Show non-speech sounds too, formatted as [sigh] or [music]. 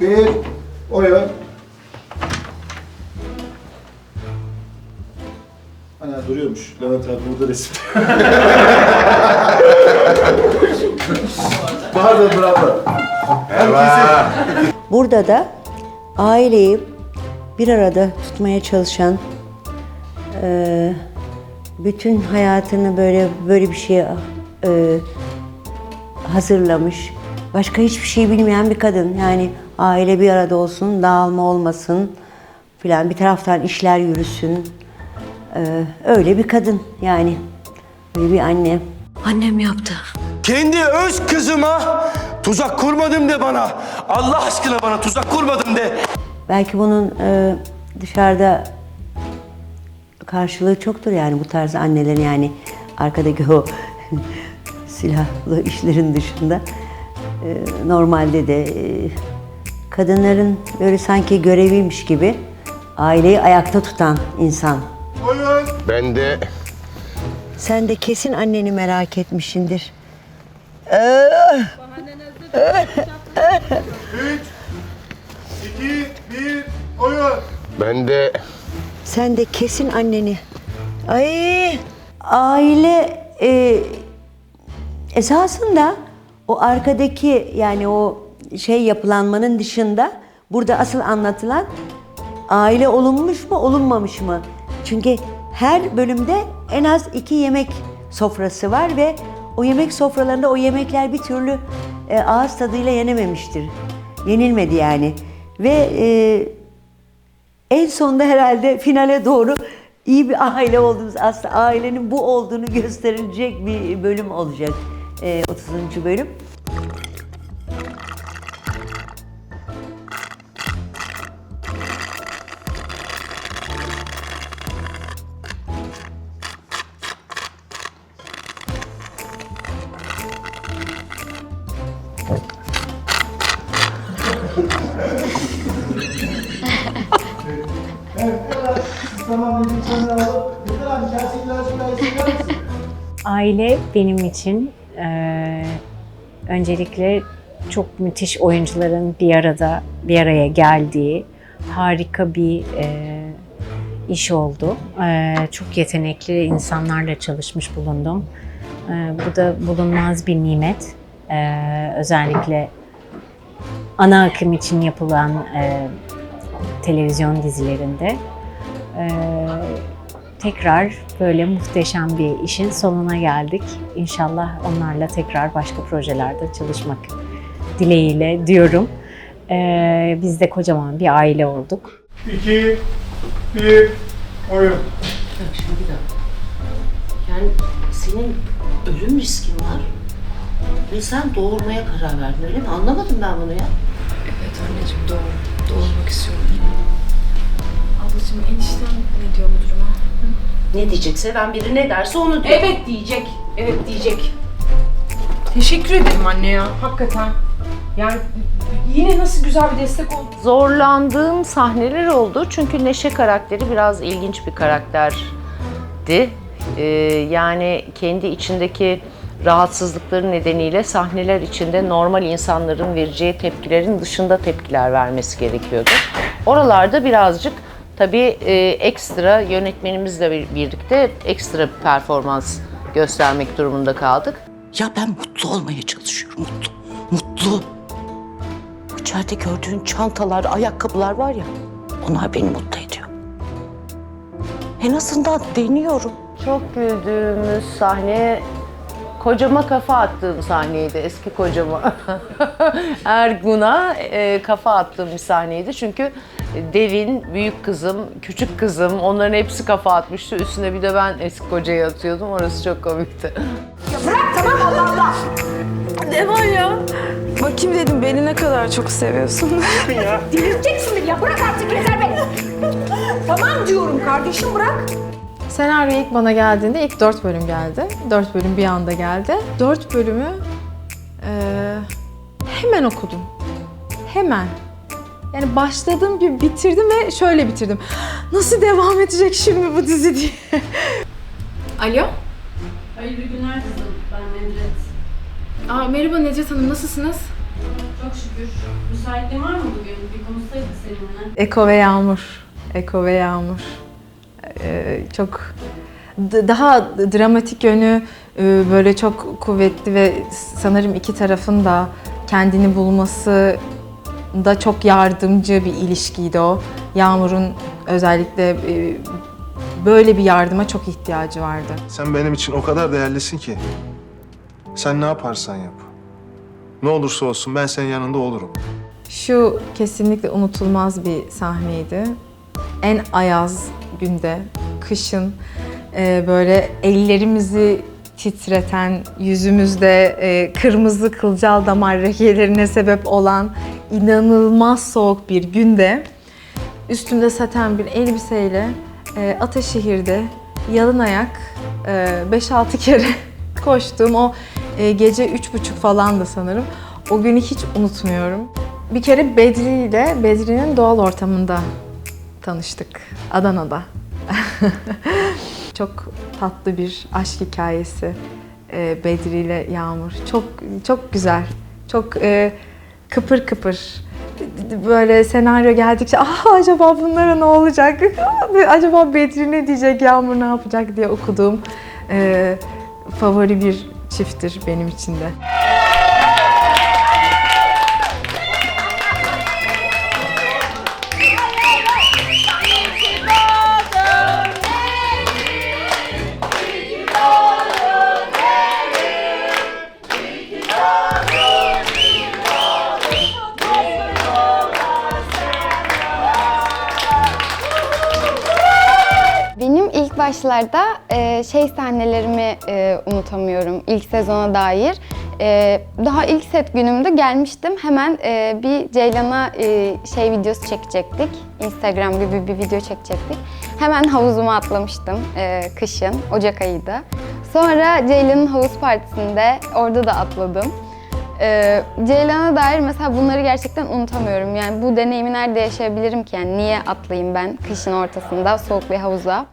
bir, oyun. Ana duruyormuş. Levent abi burada resim. [laughs] Pardon bravo. Herkese Burada da aileyi bir arada tutmaya çalışan, eee, bütün hayatını böyle böyle bir şeye eee, hazırlamış, başka hiçbir şey bilmeyen bir kadın. Yani aile bir arada olsun, dağılma olmasın filan bir taraftan işler yürüsün. Eee, öyle bir kadın yani. Öyle bir anne. Annem yaptı. Kendi öz kızıma tuzak kurmadım de bana. Allah aşkına bana tuzak kurmadım de. Belki bunun e, dışarıda karşılığı çoktur yani bu tarz annelerin yani arkadaki o [laughs] silahlı işlerin dışında. E, normalde de e, kadınların böyle sanki göreviymiş gibi aileyi ayakta tutan insan. Ben de Sen de kesin anneni merak etmişsindir. İki, bir, oyun. ben de Sen de kesin anneni. Ay aile e, esasında o arkadaki yani o şey yapılanmanın dışında burada asıl anlatılan aile olunmuş mu olunmamış mı? Çünkü her bölümde en az iki yemek sofrası var ve o yemek sofralarında o yemekler bir türlü e, ağız tadıyla yenememiştir. Yenilmedi yani. Ve e, en sonunda herhalde finale doğru iyi bir aile olduğumuz aslında ailenin bu olduğunu gösterilecek bir bölüm olacak. Ee, 30. bölüm. Aile benim için eee, öncelikle çok müthiş oyuncuların bir arada bir araya geldiği harika bir eee, iş oldu. Eee, çok yetenekli insanlarla çalışmış bulundum. Eee, bu da bulunmaz bir nimet. Eee, özellikle ana akım için yapılan eee, televizyon dizilerinde. Eee, tekrar böyle muhteşem bir işin sonuna geldik. İnşallah onlarla tekrar başka projelerde çalışmak dileğiyle diyorum. Ee, biz de kocaman bir aile olduk. İki, bir, oyun. Bak şimdi bir dakika. Yani senin ölüm riskin var. Ve sen doğurmaya karar verdin öyle mi? Anlamadım ben bunu ya. Anneciğim doğru. Doğurmak istiyorum. Ablacığım eniştem ne diyor bu duruma? Ne diyecekse ben biri ne derse onu diyor. Evet diyecek. Evet diyecek. Teşekkür ederim anne ya. Hakikaten. Yani yine nasıl güzel bir destek oldu. zorlandığım sahneler oldu. Çünkü Neşe karakteri biraz ilginç bir karakterdi. Ee, yani kendi içindeki rahatsızlıkları nedeniyle sahneler içinde normal insanların vereceği tepkilerin dışında tepkiler vermesi gerekiyordu. Oralarda birazcık tabii e, ekstra yönetmenimizle bir- birlikte ekstra bir performans göstermek durumunda kaldık. Ya ben mutlu olmaya çalışıyorum. Mutlu. Mutlu. İçeride gördüğün çantalar, ayakkabılar var ya. Onlar beni mutlu ediyor. En azından deniyorum. Çok güldüğümüz sahne kocama kafa attığım sahneydi eski kocama. [laughs] Ergun'a e, kafa attığım bir sahneydi çünkü Devin, büyük kızım, küçük kızım onların hepsi kafa atmıştı. Üstüne bir de ben eski kocayı atıyordum. Orası çok komikti. Bakayım dedim beni ne kadar çok seviyorsun. [laughs] Delirteceksin beni ya. Bırak artık yeter be. tamam diyorum kardeşim bırak. Senaryo ilk bana geldiğinde ilk dört bölüm geldi. Dört bölüm bir anda geldi. Dört bölümü eee, hemen okudum. Hemen. Yani başladığım gibi bitirdim ve şöyle bitirdim. Nasıl devam edecek şimdi bu dizi diye. [laughs] Alo? Hayırlı günler kızım. Ben Necdet. Aa, merhaba Necdet Hanım nasılsınız? Çok şükür. Müsaitliğin var mı bugün? Bir konuşsaydık seninle. Eko ve Yağmur. Eko ve Yağmur. Ee, çok daha dramatik yönü e, böyle çok kuvvetli ve sanırım iki tarafın da kendini bulması da çok yardımcı bir ilişkiydi o. Yağmur'un özellikle e, böyle bir yardıma çok ihtiyacı vardı. Sen benim için o kadar değerlisin ki. Sen ne yaparsan yap. Ne olursa olsun ben senin yanında olurum. Şu kesinlikle unutulmaz bir sahneydi. En ayaz günde, kışın e, böyle ellerimizi titreten, yüzümüzde e, kırmızı kılcal damar lekelerine sebep olan inanılmaz soğuk bir günde üstümde saten bir elbiseyle e, Ataşehir'de yalın ayak e, 5-6 kere [laughs] koştuğum o e, gece üç buçuk falan da sanırım. O günü hiç unutmuyorum. Bir kere Bedri ile Bedri'nin doğal ortamında tanıştık. Adana'da. [laughs] çok tatlı bir aşk hikayesi e, Bedri ile Yağmur. Çok çok güzel. Çok e, kıpır kıpır. Böyle senaryo geldikçe ah acaba bunlara ne olacak? acaba Bedri ne diyecek, Yağmur ne yapacak diye okuduğum e, favori bir çifttir benim için de. Başlarda e, şey sahnelerimi e, unutamıyorum ilk sezona dair. E, daha ilk set günümde gelmiştim. Hemen e, bir Ceylan'a e, şey videosu çekecektik. Instagram gibi bir video çekecektik. Hemen havuzuma atlamıştım e, kışın, Ocak ayıydı. Sonra Ceylan'ın havuz partisinde orada da atladım. Ee, Ceylan'a dair mesela bunları gerçekten unutamıyorum. Yani bu deneyimi nerede yaşayabilirim ki? Yani niye atlayayım ben kışın ortasında soğuk bir havuza?